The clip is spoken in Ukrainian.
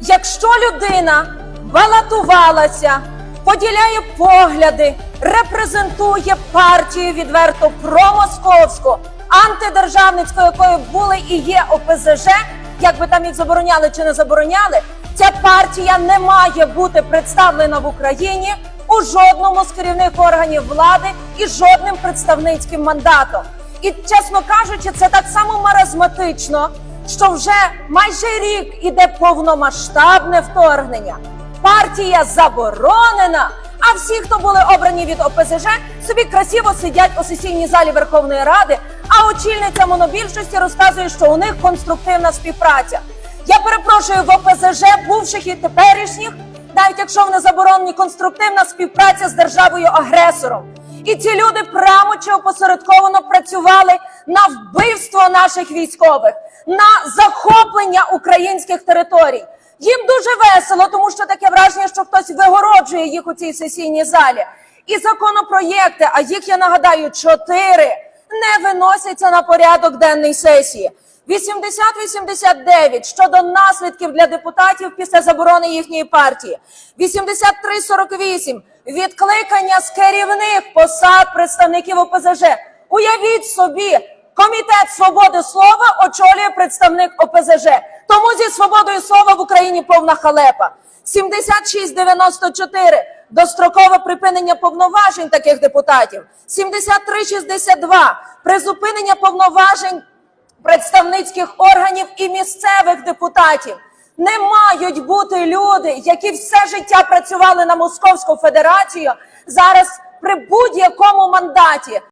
Якщо людина балотувалася, поділяє погляди, репрезентує партію відверто промосковську, антидержавницьку, якою були і є ОПЗЖ, як би там їх забороняли чи не забороняли, ця партія не має бути представлена в Україні у жодному з керівних органів влади і жодним представницьким мандатом. І чесно кажучи, це так само маразматично, що вже майже рік іде повномасштабне вторгнення. Партія заборонена. А всі, хто були обрані від ОПЗЖ, собі красиво сидять у сесійній залі Верховної Ради. А очільниця монобільшості розказує, що у них конструктивна співпраця. Я перепрошую в ОПЗЖ, бувших і теперішніх, навіть якщо вони заборонені, конструктивна співпраця з державою-агресором. І ці люди прямо чи опосередковано працювали на вбивство наших військових, на захоплення українських територій. Їм дуже весело, тому що таке враження, що хтось вигороджує їх у цій сесійній залі. І законопроєкти, а їх я нагадаю, чотири не виносяться на порядок денний сесії. 80-89 щодо наслідків для депутатів після заборони їхньої партії. 83-48 відкликання з керівних посад представників ОПЗЖ. Уявіть собі, комітет свободи слова очолює представник ОПЗЖ. Тому зі свободою слова в Україні повна халепа. 76-94 дострокове припинення повноважень таких депутатів. 73-62 призупинення повноважень представницьких органів і місцевих депутатів. Не мають бути люди, які все життя працювали на Московську Федерацію, зараз при будь-якому мандаті